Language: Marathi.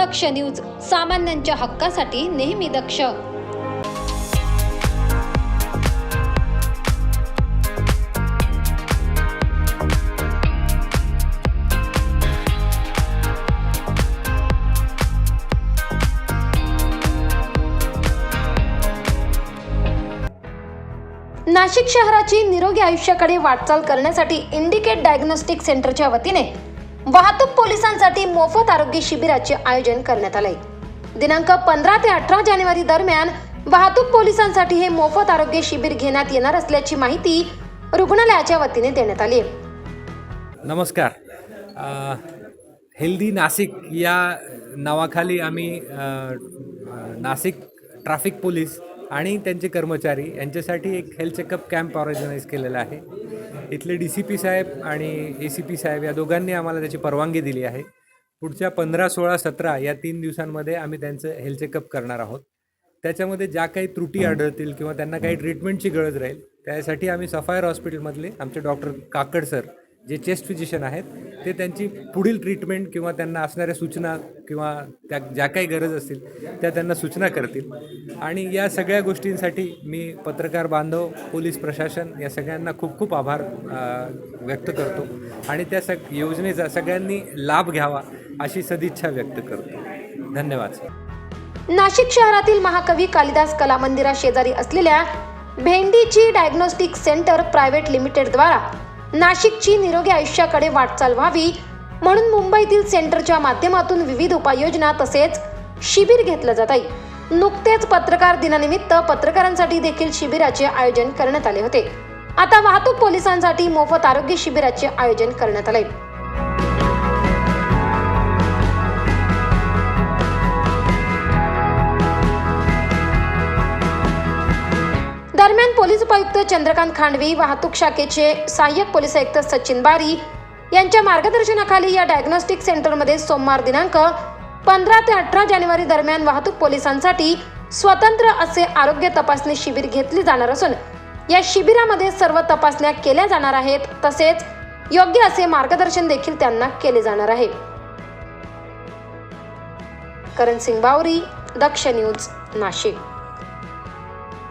दक्ष न्यूज सामान्यांच्या हक्कासाठी नेहमी दक्ष. नाशिक शहराची निरोगी आयुष्याकडे वाटचाल करण्यासाठी इंडिकेट डायग्नोस्टिक सेंटरच्या वतीने वाहतूक पोलिसांसाठी मोफत आरोग्य शिबिराचे आयोजन करण्यात आले दिनांक पंधरा ते अठरा जानेवारी दरम्यान वाहतूक पोलिसांसाठी हे मोफत आरोग्य शिबिर घेण्यात येणार असल्याची माहिती रुग्णालयाच्या वतीने देण्यात आली आहे. नमस्कार. हेल्दी नाशिक या नावाखाली आम्ही नाशिक ट्रॅफिक पोलीस आणि त्यांचे कर्मचारी यांच्यासाठी एक हेल्थ चेकअप कॅम्प ऑर्गनाईज केलेला आहे. इथले डी सी पी साहेब आणि ए सी पी साहेब या दोघांनी आम्हाला त्याची परवानगी दिली आहे. पुढच्या पंधरा सोळा सतरा या तीन दिवसांमध्ये आम्ही त्यांचं हेल्थ चेकअप करणार आहोत. त्याच्यामध्ये ज्या काही त्रुटी आढळतील किंवा त्यांना काही ट्रीटमेंटची गरज राहील त्यासाठी आम्ही सफायर हॉस्पिटलमधले आमचे डॉक्टर काकड सर जे चेस्ट फिजिशियन आहेत ते त्यांची पुढील ट्रीटमेंट किंवा त्यांना असणाऱ्या सूचना किंवा त्या ज्या काही गरज असतील त्या त्यांना सूचना करतील. आणि या सगळ्या गोष्टींसाठी मी पत्रकार बांधव पोलीस प्रशासन या सगळ्यांना खूप खूप आभार व्यक्त करतो. आणि त्या सग योजनेचा सगळ्यांनी लाभ घ्यावा अशी सदिच्छा व्यक्त करतो. धन्यवाद सर. नाशिक शहरातील महाकवी कालिदास कला मंदिरा शेजारी असलेल्या भेंडीची डायग्नोस्टिक सेंटर प्रायव्हेट लिमिटेडद्वारा नाशिकची निरोगी आयुष्याकडे वाटचाल व्हावी म्हणून मुंबईतील सेंटरच्या माध्यमातून विविध उपाययोजना तसेच शिबिर घेतलं जात आहे. नुकतेच पत्रकार दिनानिमित्त पत्रकारांसाठी देखील शिबिराचे आयोजन करण्यात आले होते. आता वाहतूक पोलिसांसाठी मोफत आरोग्य शिबिराचे आयोजन करण्यात आले दरम्यान पोलीस उपायुक्त चंद्रकांत खांडवी वाहतूक शाखेचे सहाय्यक पोलीस आयुक्त सचिन बारी यांच्या मार्गदर्शनाखाली या डायग्नोस्टिक सेंटरमध्ये सोमवार दिनांक पंधरा ते अठरा जानेवारी दरम्यान वाहतूक पोलिसांसाठी स्वतंत्र असे आरोग्य तपासणी शिबिर घेतली जाणार असून या शिबिरामध्ये सर्व तपासण्या केल्या जाणार आहेत तसेच योग्य असे मार्गदर्शन देखील त्यांना केले जाणार आहे. करण सिंग बावरी दक्ष न्यूज नाशिक.